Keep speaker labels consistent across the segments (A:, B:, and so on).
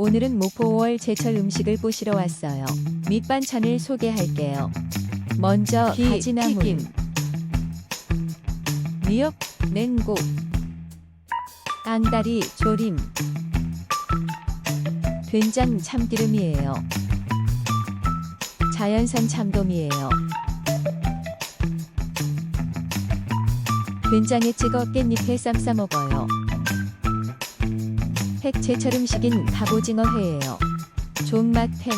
A: 오늘은 목포 5월 제철 음식을 보시러 왔어요. 밑반찬을 소개할게요. 먼저
B: 기,
A: 가지나물,
B: 튀김.
A: 미역, 냉고, 앙다리 조림, 된장 참기름이에요. 자연산 참돔이에요. 된장에 찍어 깻잎에 쌈 싸 먹어요. 팩 제철 음식인 갑오징어 회예요. 존맛탱.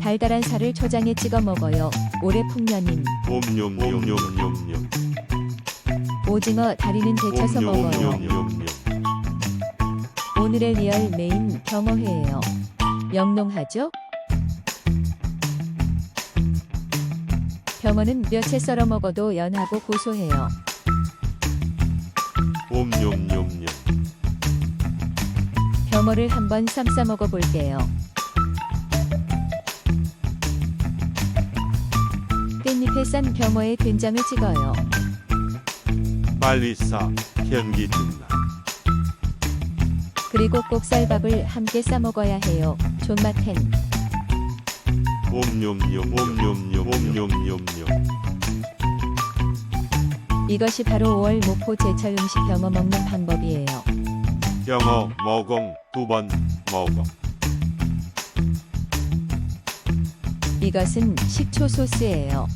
A: 달달한 살을 초장에 찍어 먹어요. 올해 풍년인
C: 옴뇸뇸뇸뇸뇸
A: 오징어 다리는 데쳐서 먹어요. 오늘의 리얼 메인 병어회예요. 영롱하죠? 병어는 뼈채 썰어 먹어도 연하고 고소해요.
C: 옴뇸뇸뇸
A: 병어를 한번 쌈싸 먹어 볼게요. 깻잎에 싼 병어에 된장을 찍어요.
C: 빨리 싸 현기증나
A: 그리고 꼭 쌀밥을 함께 싸 먹어야 해요. 존맛탱.
C: 옴뇸뇸 옴뇸뇸 옴뇸뇸뇸
A: 이것이 바로 5월 목포 제철 음식 병어 먹는 방법이에요.
C: 병어 먹엉 두번 먹어
A: 이것은 식초 소스예요.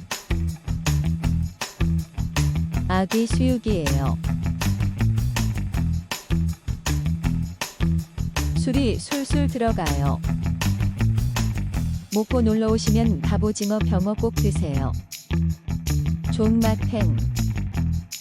A: 아기 수육이에요. 술이 술술 들어가요. 목포 놀러 오시면 갑오징어 병어 꼭 드세요. 존맛탱